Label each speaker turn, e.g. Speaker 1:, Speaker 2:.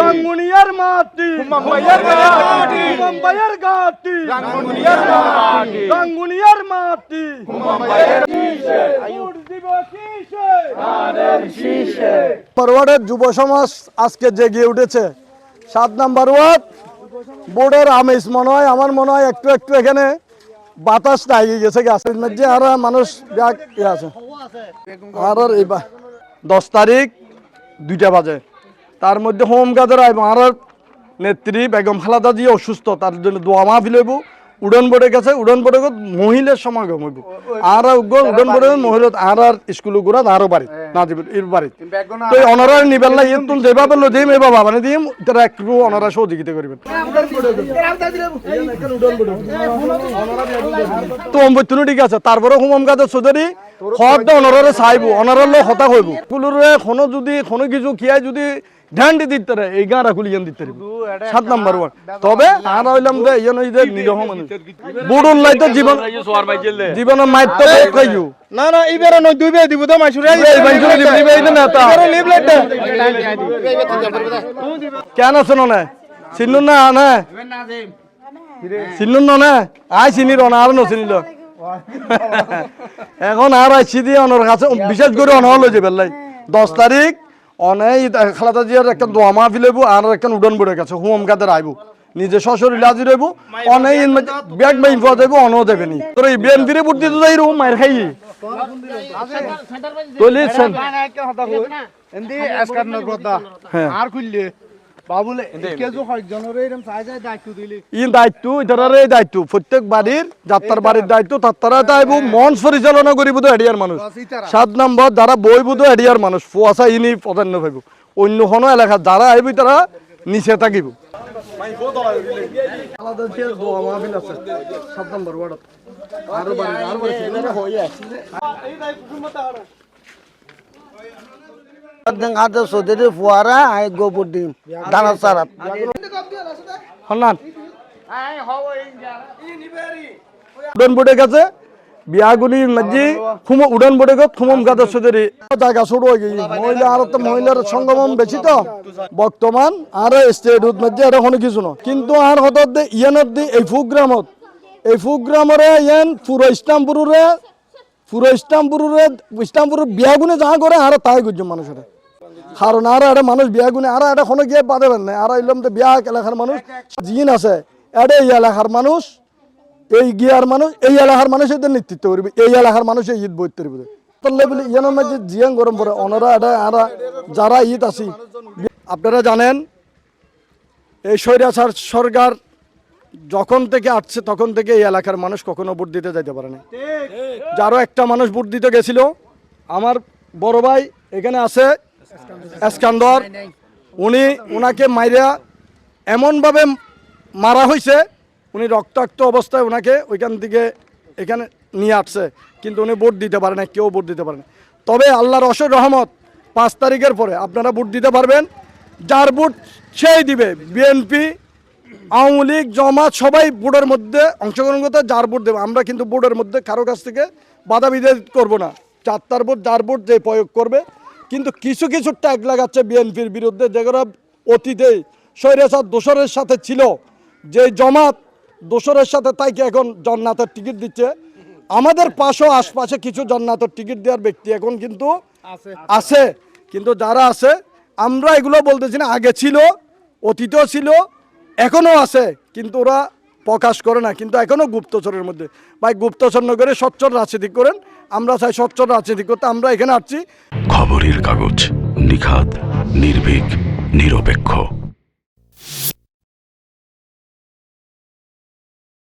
Speaker 1: রাঙ্গুনিয়ার মাটি
Speaker 2: মুম্বাইয়ের মাটি
Speaker 1: মুম্বাইয়ের ঘাটি
Speaker 2: রাঙ্গুনিয়ার মাটি
Speaker 1: রাঙ্গুনিয়ার মাটি।
Speaker 2: মুম্বাইয়ের
Speaker 1: ভোট দিব কিসে
Speaker 3: ফরওয়ার্ডের যুব সমাজ আজকে জেগে উঠেছে। সাত নাম্বার ওয়ার্ড বোর্ডের আমেজ মনে হয় আমার মনে হয় একটু একটু এখানে বাতাস লাগিয়ে গেছে গাছের মধ্যে আর মানুষ ব্যাগ ইয়ে আছে। আর দশ তারিখ দুইটা বাজে। তার মধ্যে হোম গাদের আইব আর নেত্রী বেগম খালাদা জি অসুস্থ তার জন্য দোয়া মাহফিল হইব উড়ন বোর্ডে গেছে উড়ন বোর্ডে মহিলার সমাগম হইব। আর উড়ন বোর্ডে মহিলা আর আর স্কুল গুড়া আরও বাড়ি না দিব এর বাড়ি তো অনারা নিবেলা ইয়ে তুল যেভাবে লো দিম এভাবে মানে দিম তারা একটু অনারা সহযোগিতা করবেন। তো অম্বতুন ঠিক আছে তারপরে হুমম গাছে চৌধুরী হদ অনারে চাইব অনারের লোক হতা হইব। কোনো যদি কোনো কিছু খিয়াই যদি ধ্যান দি দিতে রে এই গাঁরা খুলিয়ান দিতে পারিব সাত নাম্বার ওয়ান তবে আর হইলাম যে ইয়ে নই যে নিরহ মানুষ। বুড়ুন লাই তো জীবন জীবনের মাইর তো খাইও
Speaker 1: না না নয় দুই বে দিব তো মাইসুরে।
Speaker 3: এই দিব দিব এই না তা।
Speaker 1: লিভলেট দে
Speaker 3: কেন আছে না? চিনুন না না? চিনুন না আই চিনি রনা আর নচিনিল এখন আর আইসি দিয়ে অনর কাছে বিশেষ করে অনর লই যাবে লাই। দশ তারিখ অনে খালাদা জিয়ার একটা দোয়া মাহফিল হইব আর একটা উডন বড়ে গেছে হুম কাদের আইব। নিজে সশরীর লাজি রইব অনেক ব্যাগ বাইন পাওয়া যাইব অনও দেবে নি। তোর এই বিএনপিরে ভোট দিতে যাই রুম মায়ের খাই
Speaker 1: এন্দি এসকার নগদা।
Speaker 3: হ্যাঁ।
Speaker 1: আর খুললে? বাবুলে কেজু এরকম দায়িত্ব দিলি।
Speaker 3: ই দায়িত্ব দায়িত্ব। প্রত্যেক বাড়ির যাত্রার বাড়ির দায়িত্ব তাত্তারা তাইব মঞ্চ পরিচালনা করিব তো এডিয়ার মানুষ সাত নম্বর যারা বইব তো এডিয়ার মানুষ। ফুয়াশা ইনি প্রাধান্য পাইব অন্য কোনো এলাকা যারা আইব তারা নিচে থাকিব।
Speaker 4: হাতে সদের ফুয়ারা আই গোবর ডিম দানা সারাত
Speaker 3: গেছে বিয়াগুলি খুম গেছে খুমম সদরি জায়গা শুরু হয়ে গেছে মহিলা আর তো মহিলার সঙ্গমম বেশি তো বর্তমান আর স্টেট মধ্যে এটা কোনো কিছু না কিন্তু আর হঠাৎ ইয়ানত দি এই প্রোগ্রামত এই প্রোগ্রামরে ইয়ান পুরো ইসলামপুরে পুরো ইসলামপুরে ইসলামপুরের বিয়াগুনে যা করে আর তাই গুজম মানুষের কারণ আর একটা মানুষ বিয়া গুনে আর একটা কোনো গিয়ে বাদে না আর এলাম তো বিয়া এলাকার মানুষ জিন আছে। এটা এই এলাকার মানুষ এই গিয়ার মানুষ এই এলাকার মানুষ এদের নেতৃত্ব করবে এই এলাকার মানুষ এই ঈদ বইতে পারবে তাহলে বলে ইয়ানোর মাঝে জিয়ান গরম পড়ে অনরা এটা আর যারা ঈদ আছি আপনারা জানেন এই স্বৈরাচার সরকার যখন থেকে আসছে তখন থেকে এই এলাকার মানুষ কখনো ভোট দিতে যাইতে পারে না যারও একটা মানুষ ভোট দিতে গেছিল আমার বড় ভাই এখানে আছে এসকান্দর, উনি ওনাকে মাইরা এমনভাবে মারা হয়েছে উনি রক্তাক্ত অবস্থায় ওনাকে ওইখান থেকে এখানে নিয়ে আসছে, কিন্তু উনি ভোট দিতে পারে না কেউ ভোট দিতে পারে না তবে আল্লাহর অসর রহমত, পাঁচ তারিখের পরে আপনারা ভোট দিতে পারবেন, যার ভোট সেই দিবে। বিএনপি, আওয়ামী লীগ, জমাত, সবাই বোর্ডের মধ্যে অংশগ্রহণ করতে যার ভোট দেবে। আমরা কিন্তু বোর্ডের মধ্যে কারও কাছ থেকে বাধা বিধে করব না। চারটার ভোট, যার ভোট যে প্রয়োগ করবে কিন্তু কিছু কিছু ট্যাগ লাগাচ্ছে বিএনপির বিরুদ্ধে যেগুলো অতীতে স্বৈরাচার দোসরের সাথে ছিল। যে জমাত দোসরের সাথে তাইকে এখন জন্নাথের টিকিট দিচ্ছে? আমাদের পাশেও আশপাশে কিছু জন্নাথের টিকিট দেওয়ার ব্যক্তি এখন কিন্তু আছে। কিন্তু যারা আছে আমরা এগুলো বলতেছি না আগে ছিল অতীতেও ছিল এখনও আছে। কিন্তু ওরা প্রকাশ করে না, কিন্তু এখনও গুপ্তচরের মধ্যে। ভাই, গুপ্তচর নগরে স্বচ্ছর রাজনীতি করেন, আমরা চাই স্বচ্ছর রাজনীতি করতে, আমরা এখানে আসছি।
Speaker 5: খবরের কাগজ নিখাত নির্ভীক, নিরপেক্ষ।